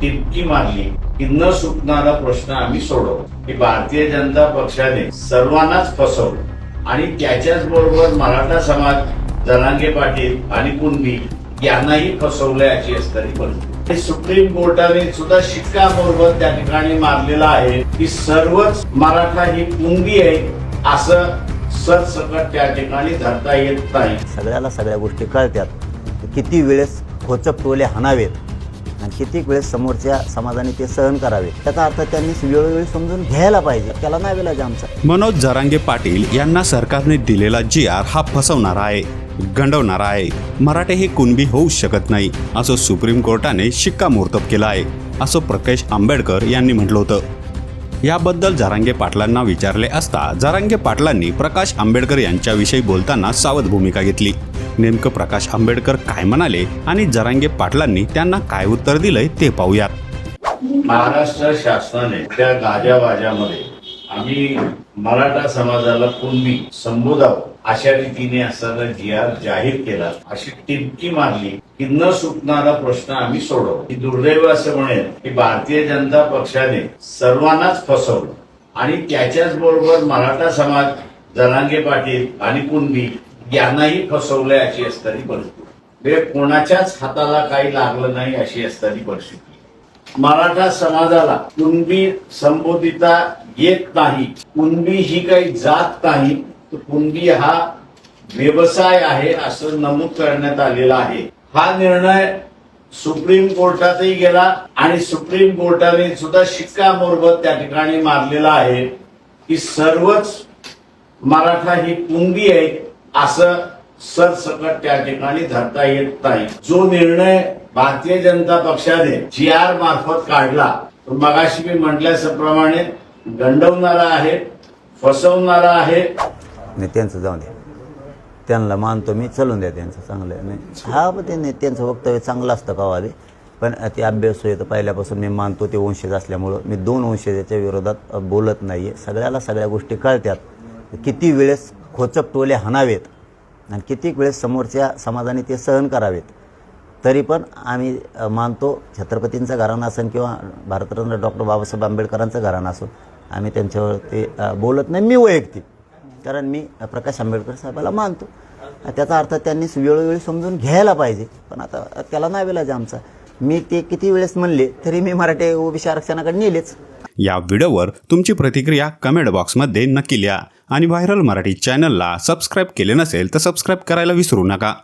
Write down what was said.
टिपकी मारली की न सुटणारा प्रश्न आम्ही सोडवू. की भारतीय जनता पक्षाने सर्वांनाच फसवलं. आणि त्याच्याच बरोबर मराठा समाज जनांगे पाटील आणि कुणबी यांनाही फसवलंय अशी असणारी परिस्थिती. हे सुप्रीम कोर्टाने सुद्धा शिक्कामोर्तब त्या ठिकाणी मारलेला आहे की सर्वच मराठा ही कुणबी आहे असं सरसकट त्या ठिकाणी धरता येत नाही. सगळ्याला सगळ्या गोष्टी कळतात. किती वेळेस खोचक टोले हाणावेत. आणि किती वेळेस समोरच्या समाजाने ते सहन करावे. त्याचा अर्थ त्यांनी वेळोवेळी समजून घ्यायला पाहिजे. त्याला नाही वेळेला आमचा. मनोज जरांगे पाटील यांना सरकारने दिलेला जी आर हा फसवणारा आहे गंडवणारा आहे. मराठे हे कुणबी होऊ शकत नाही असं सुप्रीम कोर्टाने शिक्कामोर्तब केलं आहे असं प्रकाश आंबेडकर यांनी म्हटलं होतं. याबद्दल जारांगे पाटलांना विचारले असता जारांगे पाटलांनी प्रकाश आंबेडकर यांच्याविषयी बोलताना सावध भूमिका घेतली. नेमकं प्रकाश आंबेडकर काय म्हणाले आणि जरांगे पाटलांनी त्यांना काय उत्तर दिलंय ते पाहूयात. महाराष्ट्र शासनाने त्या गाजावाजामध्ये आम्ही मराठा समाजाला कुणबी संबोधावं अशा रीतीने असताना जी आर जाहीर केला. अशी टिपकी मारली की न सुटणारा प्रश्न आम्ही सोडवू ही दुर्दैव असं म्हणेल की भारतीय जनता पक्षाने सर्वांनाच फसवलं. आणि त्याच्याच बरोबर मराठा समाज जनांगे पाटील आणि कुंडी यांनाही फसवलंय अशी असणारी परिस्थिती. म्हणजे कोणाच्याच हाताला काही लागलं नाही अशी असणारी परिस्थिती. मराठा समाजाला कुणबी संबोधिता येत नाही कुणबी ही काही जात नाही तर कुणबी हा व्यवसाय आहे असं नमूद करण्यात आलेला आहे. हा निर्णय सुप्रीम कोर्टातही गेला आणि सुप्रीम कोर्टाने सुद्धा शिक्कामोर्बत त्या ठिकाणी मारलेला आहे की सर्वच मराठा ही कुणबी आहे असं सरसकट त्या ठिकाणी धरता येत नाही. जो निर्णय भारतीय जनता पक्षाने जी आर मार्फत काढला तो मगाशी मी म्हटल्याप्रमाणे गंडवणारा आहे फसवणारा आहे नाही त्यांचं जाऊ द्या. त्यांना मानतो मी चलून द्या त्यांचं चांगलं आहे. नाही हा पण ते त्यांचं वक्तव्य चांगलं असतं का हो पण ते अभ्यास होय पहिल्यापासून मी मानतो ते वंशज असल्यामुळं. मी दोन वंशजाच्या विरोधात बोलत नाही आहे सगळ्याला सगळ्या गोष्टी कळतात किती वेळेस खोचप टोले हाणावेत आणि किती वेळेस समोरच्या समाजाने ते सहन करावेत. तरी पण आम्ही मानतो छत्रपतींचं घराणं असेल किंवा भारतरत्न डॉक्टर बाबासाहेब आंबेडकरांचं घराणं असो आम्ही त्यांच्यावर ते बोलत नाही. मी वैयक्तिक. कारण मी प्रकाश आंबेडकर साहेबाला मानतो. त्याचा अर्थ त्यांनी वेळोवेळी समजून घ्यायला पाहिजे. पण आता त्याला नाही वेळेला आमचा. मी ते किती वेळेस म्हणले तरी मी मराठी ओबीसी आरक्षणाकडे नेलेच. या व्हिडिओवर तुमची प्रतिक्रिया कमेंट बॉक्समध्ये नक्की लिहा. आणि व्हायरल मराठी चॅनलला सबस्क्राईब केले नसेल तर सबस्क्राईब करायला विसरू नका.